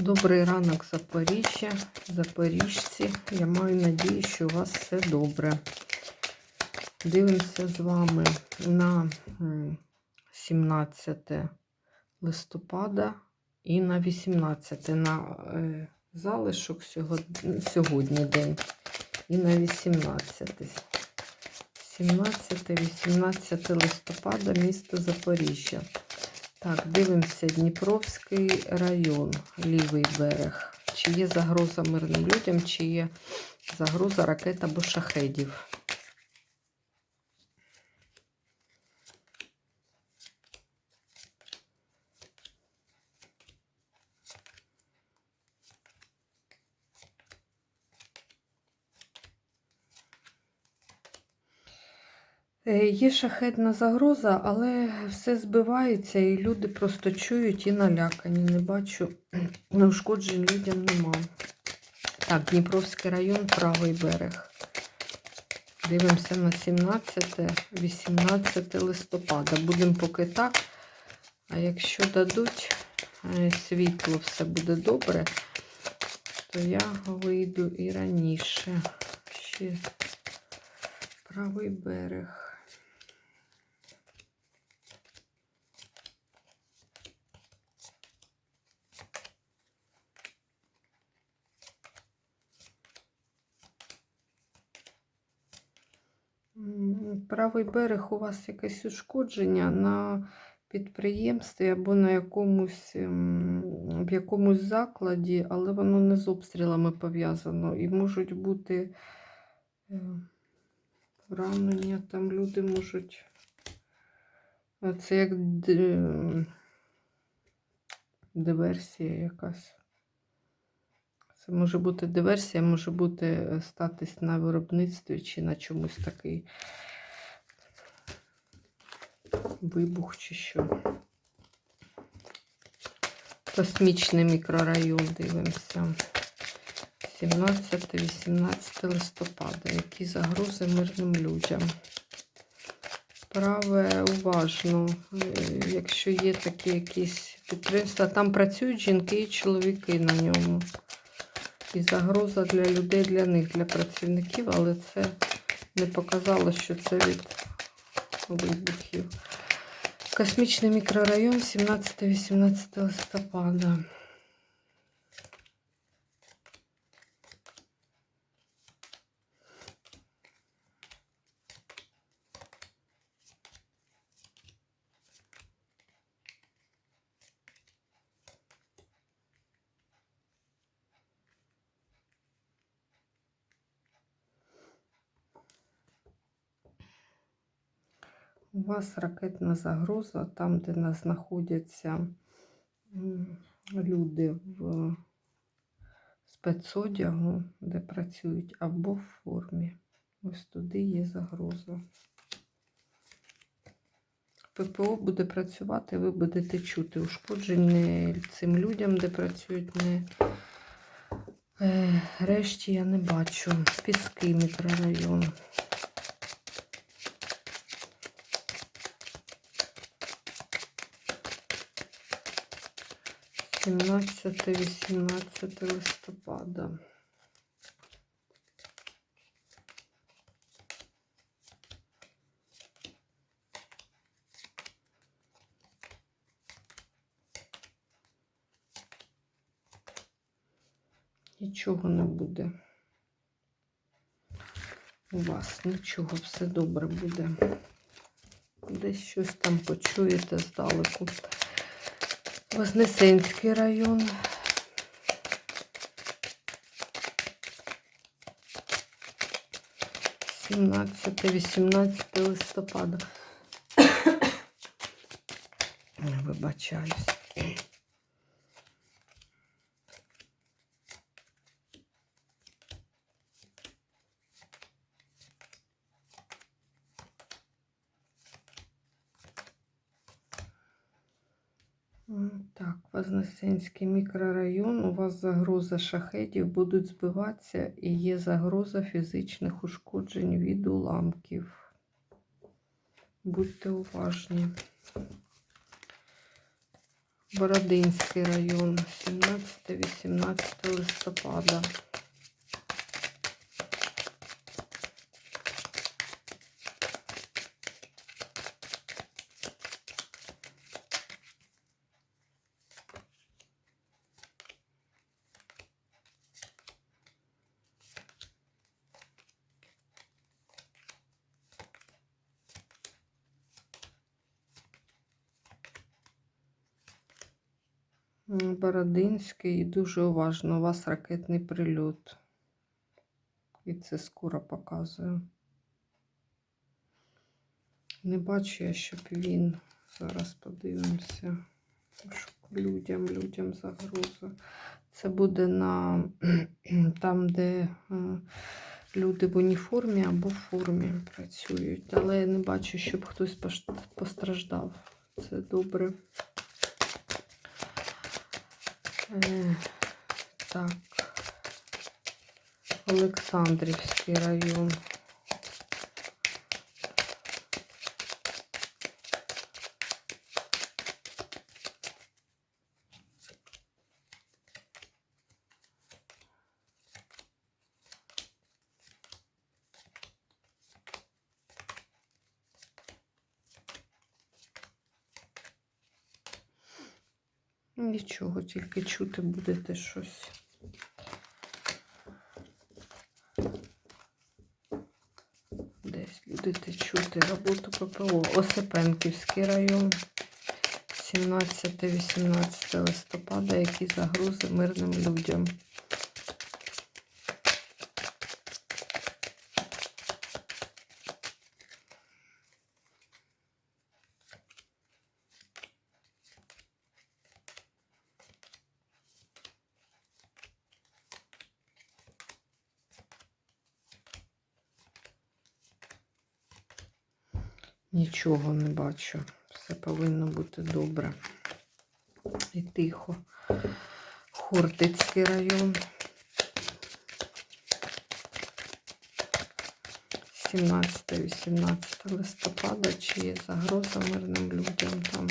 Добрий ранок, Запоріжжя, Запоріжці. Я маю надію, що у вас все добре. Дивимося з вами на 17 листопада і на 18 на е, залишок сьогодні, день і на 18. 17-18 листопада місто Запоріжжя. Так, дивимося Дніпровський район, лівий берег. Чи є загроза мирним людям, чи є загроза ракет або шахедів. Є шахетна загроза, але все збивається, і люди просто чують і налякані. Не бачу, неушкоджень людям нема. Так, Дніпровський район, правий берег. Дивимося на 17-18 листопада. Будемо поки так. А якщо дадуть е, світло, все буде добре, то я вийду і раніше. Ще правий берег. Правий берег у вас якесь ушкодження на підприємстві або на якомусь, ем, в якомусь закладі, але воно не з обстрілами пов'язано. І можуть бути е, поранення, там люди можуть. е, Це як диверсія якась. Це може бути диверсія, може бути е, статись на виробництві чи на чомусь такий вибух чи що. Космічний мікрорайон дивимося. 17-18 листопада. Які загрози мирним людям? Праве уважно. Е, Якщо є такі якісь підприємства, там працюють жінки і чоловіки на ньому. І загроза для людей, для них, для працівників, але це не показало, що це від вибухів. Космічний мікрорайон 17-18 листопада. Вас ракетна загроза там, де нас знаходяться люди в спецодягу, де працюють, або в формі. Ось туди є загроза. ППО буде працювати, ви будете чути ушкоджень цим людям, де працюють, не е, решті я не бачу. Піски мікрорайон. Сімнадцяте, вісімнадцяте листопада. Нічого не буде. У вас нічого, все добре буде. Десь щось там почуєте здалеку. Вознесенський район. Сімнадцяте, 18 листопада. Вибачаюсь. Вознесенський мікрорайон. У вас загроза шахетів будуть збиватися і є загроза фізичних ушкоджень від уламків. Будьте уважні. Бородинський район, 17-18 листопада. Бородинський, дуже уважно. У вас ракетний прильот. І це скоро показує. Не бачу я, щоб він. Зараз подивимося. Людям, людям загроза. Це буде на там, де е, люди в уніформі або в формі працюють. Але я не бачу, щоб хтось постраждав. Це добре. Так. Олександрівський район. Нічого, тільки чути будете щось. Десь будете чути роботу ППО. Осипенківський район. 17-18 листопада. Які загрози мирним людям. Нічого не бачу. Все повинно бути добре. І тихо. Хортицький район. 17-18 листопада. Чи є загроза мирним людям там?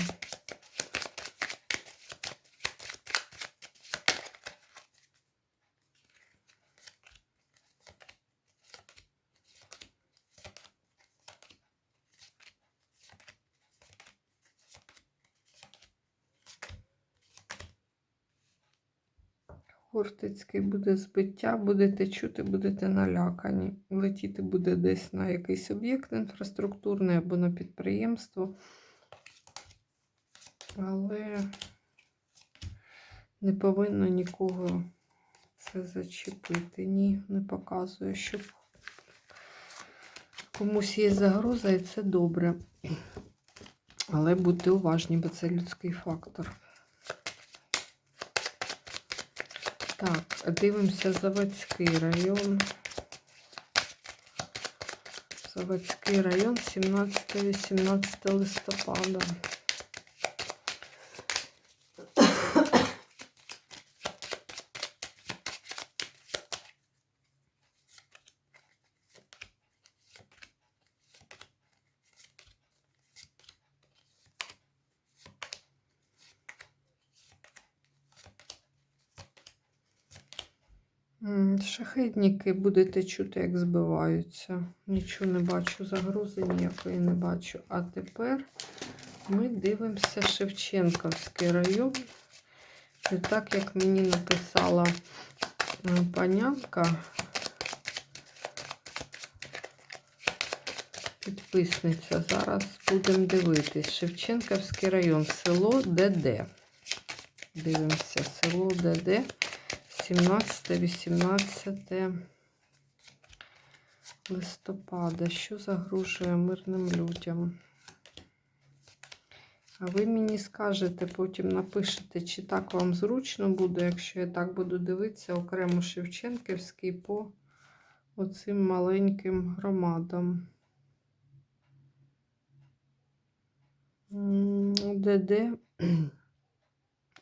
Хортицький буде збиття, будете чути, будете налякані. Летіти буде десь на якийсь об'єкт інфраструктурний або на підприємство. Але не повинно нікого це зачепити. Ні, не показує, щоб комусь є загроза, і це добре. Але будьте уважні, бо це людський фактор. Так, дивимося Заводський район. Заводський район 17-18 листопада. М, будете чути, як збиваються. Нічого не бачу, загрози ніякої не бачу. А тепер ми дивимося Шевченківський район. І так, як мені написала е, панянка, підписниця, зараз будемо дивитись. Шевченківський район, село ДД. Дивимося, село ДД. 17-18 листопада. Що загрожує мирним людям? А ви мені скажете, потім напишете, чи так вам зручно буде, якщо я так буду дивитися окремо Шевченківський по оцим маленьким громадам. ДД.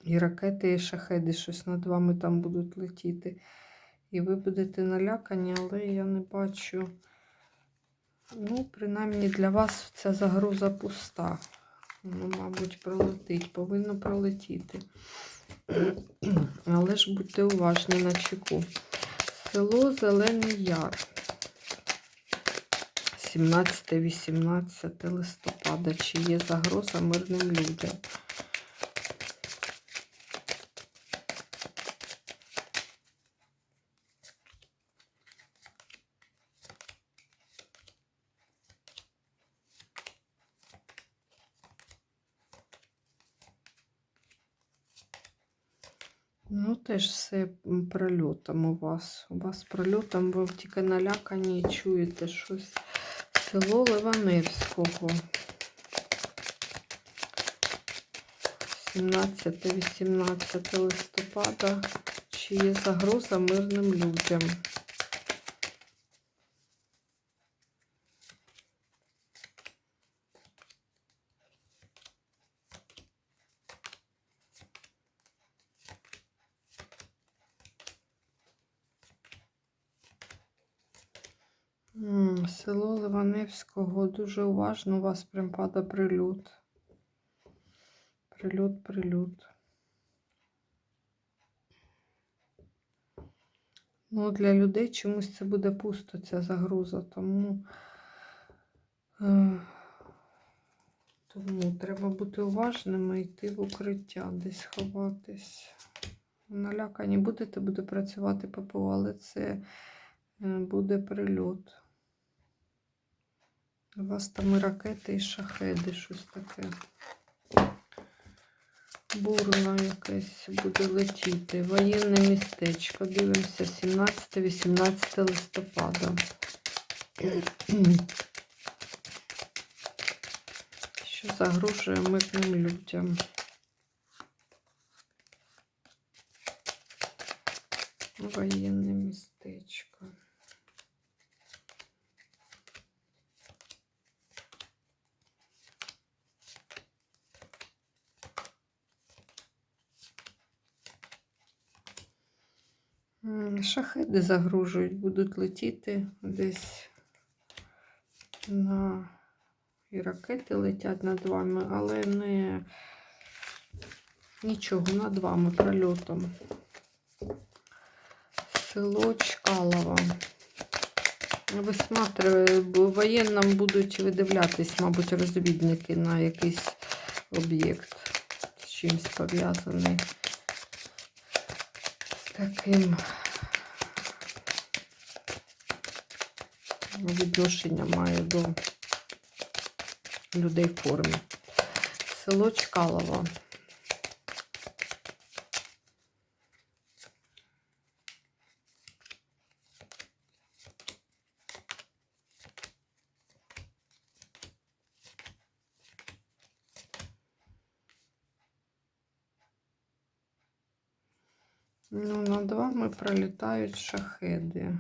І ракети, і шахеди щось над вами там будуть летіти. І ви будете налякані, але я не бачу. Ну, принаймні для вас ця загроза пуста. Ну, мабуть, пролетить, повинно пролетіти. Але ж будьте уважні на чеку. Село Зелений Яр. 17-18 листопада. Чи є загроза мирним людям? Ну, теж все прольотом у вас. У вас прольотом ви тільки налякані і чуєте щось. Село Ливаневського. 17-18 листопада. Чи є загроза мирним людям? Село Ливаневського. Дуже уважно. У вас прям пада прильот. Прильот, прильот. Ну, для людей чомусь це буде пусто, ця загроза. Тому, е, тому треба бути уважними, йти в укриття, десь ховатись. Налякані будете, буде працювати ППО, але це е, буде прильот. У вас там і ракети, і шахеди, щось таке. Бурно якесь буде летіти. Воєнне містечко. Дивимося 17-18 листопада. Що загрожує мирним людям? Воєнне містечко. Шахеди загрожують, будуть летіти десь на і ракети летять над вами, але не нічого над вами прольотом. Село Чкалова. Висматриваю, бо воєнним будуть видивлятись, мабуть, розвідники на якийсь об'єкт з чимось пов'язаний з таким відношення має до людей в формі. Село Чкалово. Ну, над вами пролітають шахеди.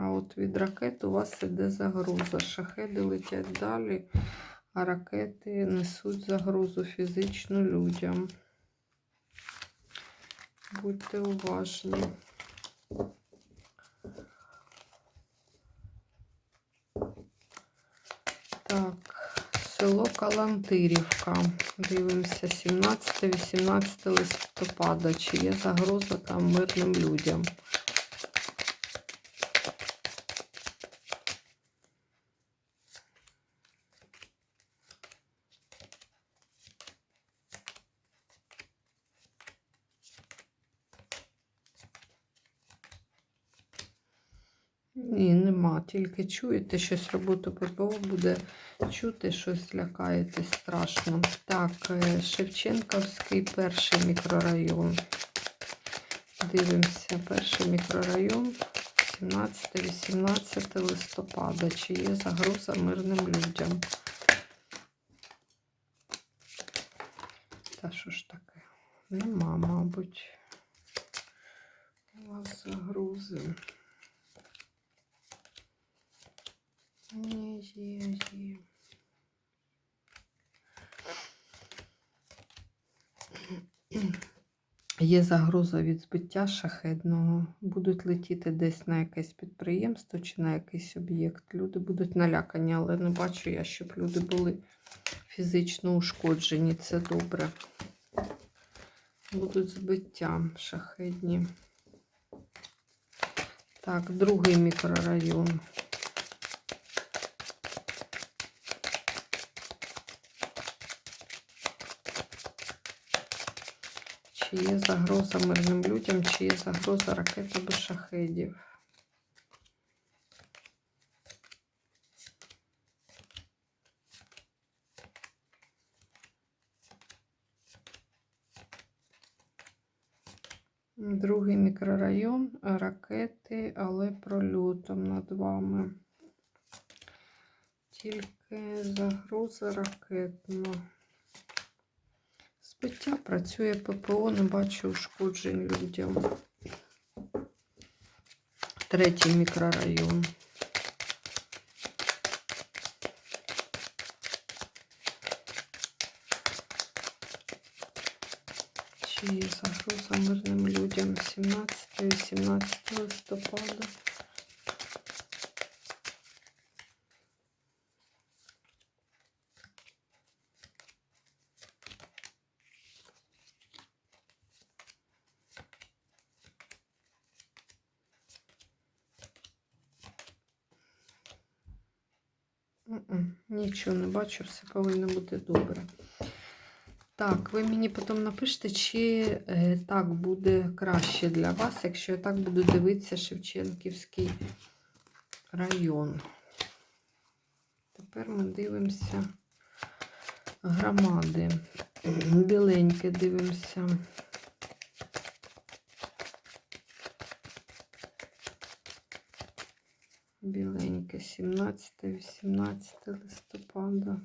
А от від ракет у вас іде загроза. Шахеди летять далі, а ракети несуть загрозу фізичну людям. Будьте уважні. Так, село Калантирівка. Дивимося 17-18 листопада. Чи є загроза там мирним людям? Ні, нема. Тільки чуєте щось роботу ППО буде чути, щось лякаєтесь страшно. Так, е, Шевченківський перший мікрорайон. Дивимося, перший мікрорайон 17-18 листопада. Чи є загроза мирним людям? Та що ж таке? Нема, мабуть. У вас загрози. Ні, є, загроза від збиття шахедного. Будуть летіти десь на якесь підприємство чи на якийсь об'єкт. Люди будуть налякані, але не бачу я, щоб люди були фізично ушкоджені. Це добре. Будуть збиття шахедні. Так, другий мікрорайон. Чи є загроза мирним людям, чи є загроза ракет або шахедів? Другий мікрорайон, ракети, але прольотом над вами. Тільки загроза ракетна. Збиття працює ППО, не бачу ушкоджень людям. Третій мікрорайон. Чи є загроза мирним людям 17-18 листопада? Нічого не бачу, все повинно бути добре. Так, ви мені потім напишете, чи е, так буде краще для вас, якщо я так буду дивитися Шевченківський район. Тепер ми дивимося громади. Біленьке дивимося. Біленьке 17-18 листопада.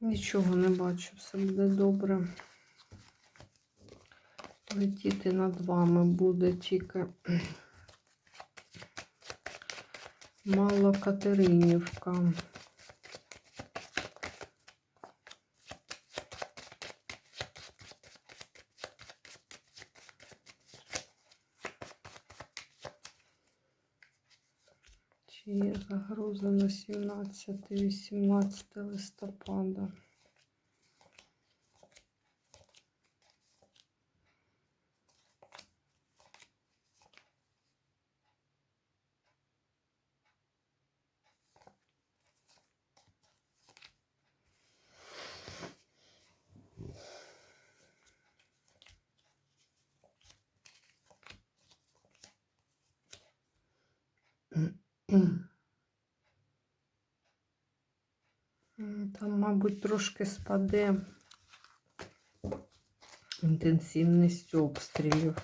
Нічого не бачу, все буде добре. Летіти над вами буде тільки Мало Катеринівка. Чи є загроза на 17-18 листопада? М, Там, мабуть, трошки спаде інтенсивність обстрілів.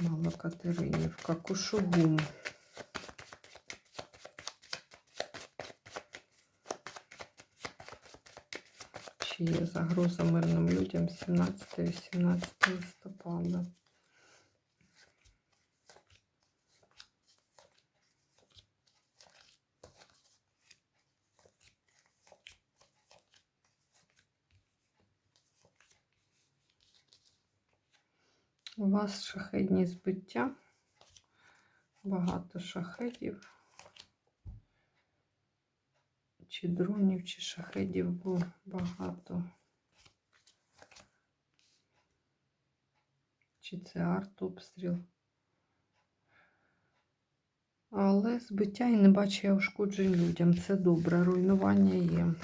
Малокатеринівка, Кушугум. Чи є загроза мирним людям 17-18 листопада? У вас шахедні збиття, багато шахедів, чи дронів, чи шахедів було багато. Чи це артобстріл. Але збиття і не бачу я ушкоджень людям. Це добре, руйнування є.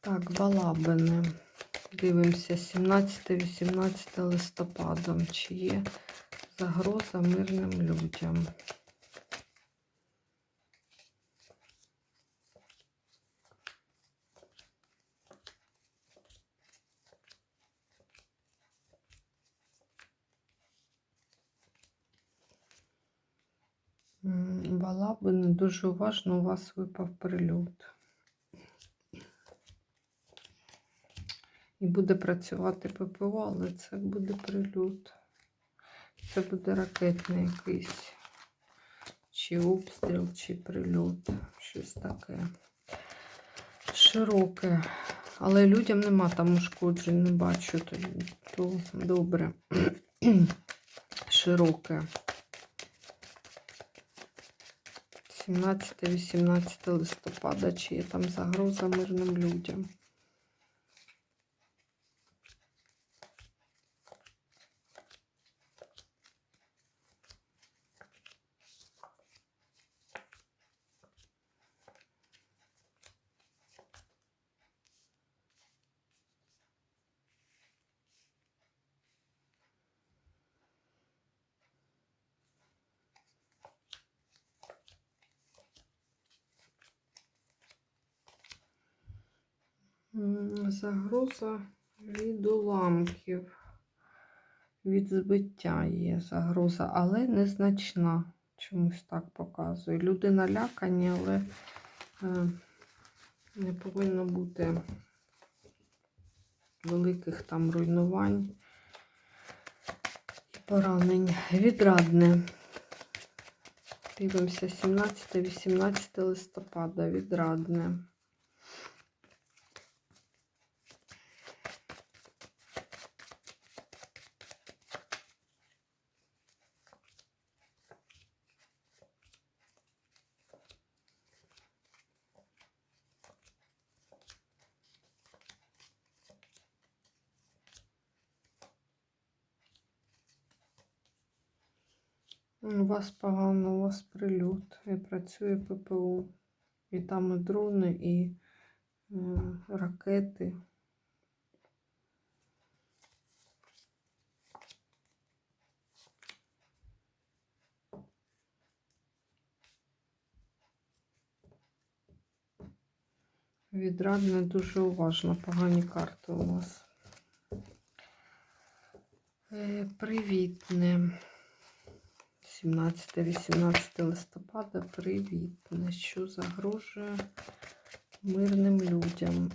Так, Балабини. Дивимося 17-18 листопада. Чи є загроза мирним людям? М, Балабини дуже уважно у вас випав прильот. І буде працювати ППО, але це буде прильот. Це буде ракетний якийсь. Чи обстріл, чи прильот. Щось таке. Широке Але людям нема там ушкоджень, не бачу, то, то добре. Широке. 17-18 листопада, чи є там загроза мирним людям. Загроза від уламків. Від збиття є загроза, але незначна. Чомусь так показує. Люди налякані, але е, не повинно бути великих там руйнувань і поранень. Відрадне. Дивимося 17-18 листопада. Відрадне. У вас погано, у вас прильот. І працює ППО. І там і дрони, і е, ракети. Відрадне дуже уважно, погані карти у вас. Е, Привітне. 17-18 листопада Привіт! На що загрожує мирним людям.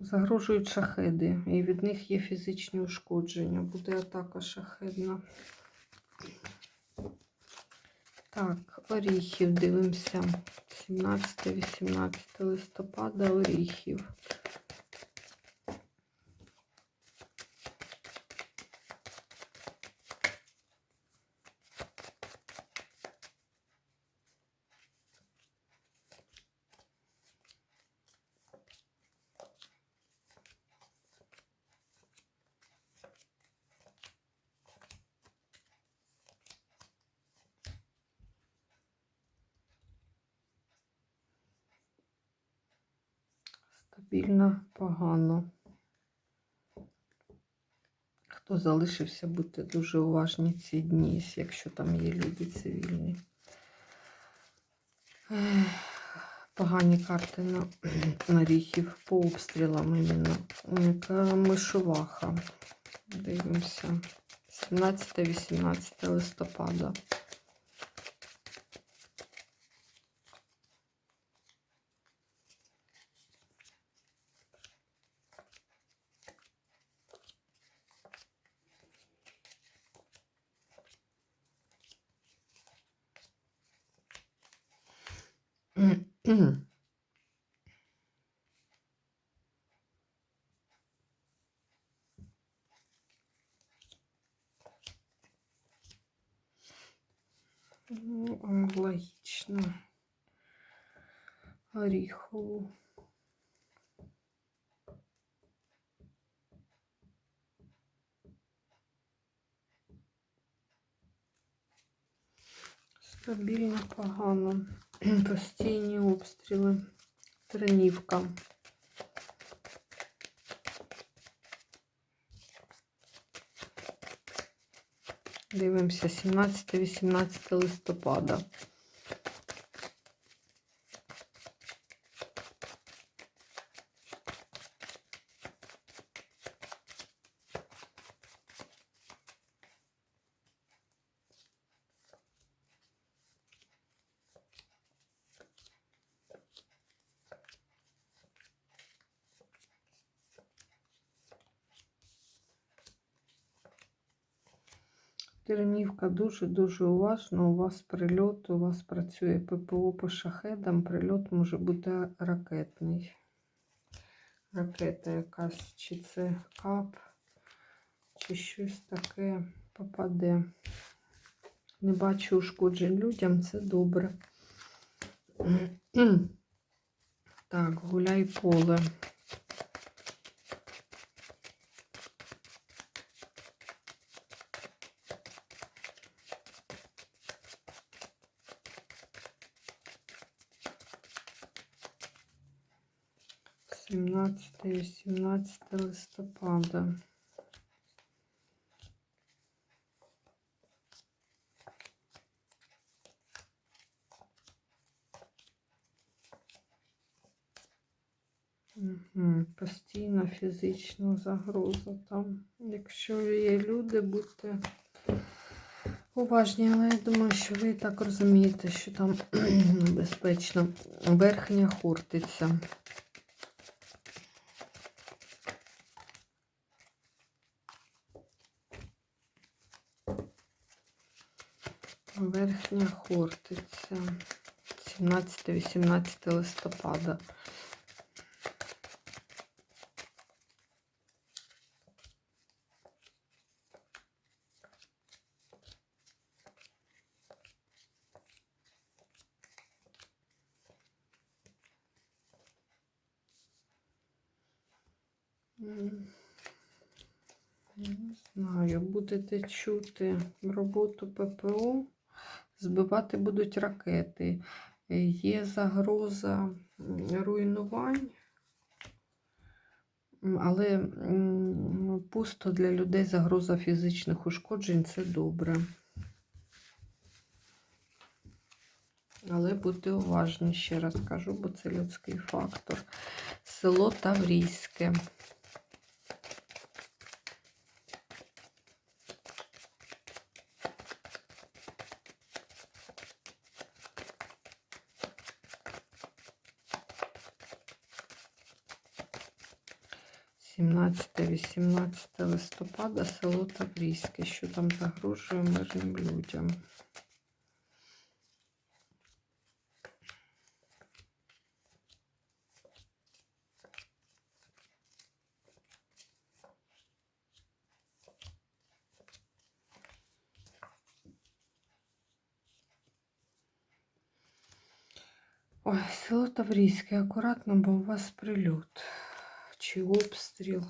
Загрожують шахеди, і від них є фізичні ушкодження. Буде атака шахедна. Так, оріхів дивимося. 17-18 листопада оріхів. Стабільно погано. Хто залишився, будьте дуже уважні ці дні, якщо там є люди цивільні. Погані карти на, на ріхів по обстрілам іменно. Яка мишуваха. Дивимося. 17-18 листопада. Ну, а, логічно. Оріхову. Стабільно погано. Постійні обстріли. Тренівка. Дивимося 17-18 листопада. Тернівка дуже-дуже уважно. У вас прильот, у вас працює ППО по шахедам. Прильот може бути ракетний. Ракета якась, чи це кап, чи щось таке попаде. Не бачу ушкоджень людям, це добре. Так, гуляй поле. Сімнадцяте і 17 листопада. Постійна фізична загроза там. Якщо є люди, будьте уважні, але я думаю, що ви так розумієте, що там небезпечно. Верхня хортиця. Верхня хортиця. 17-18 листопада. Не знаю, будете чути роботу ППО, збивати будуть ракети. Е, Є загроза руйнувань, але пусто для людей загроза фізичних ушкоджень це добре. Але будьте уважні, ще раз кажу, бо це людський фактор. Село Таврійське. Сімнадцяте, 18 листопада, село Таврійське, що там загрожує мирним людям. Ой, село Таврійське, акуратно, бо у вас прильот чи обстріл.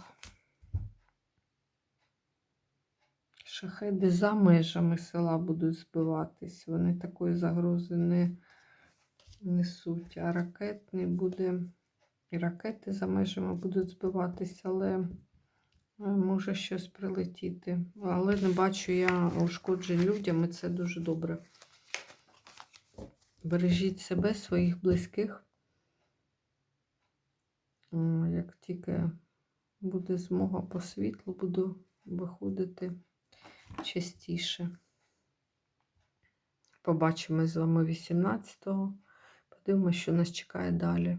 Шахеди за межами села будуть збиватись. Вони такої загрози не несуть. А ракетний буде. І ракети за межами будуть збиватись, але е, може щось прилетіти. Але не бачу я ушкоджень людям, і це дуже добре. Бережіть себе, своїх близьких. Як тільки буде змога по світлу, буду виходити частіше. Побачимось з вами 18-го. Подивимося, що нас чекає далі.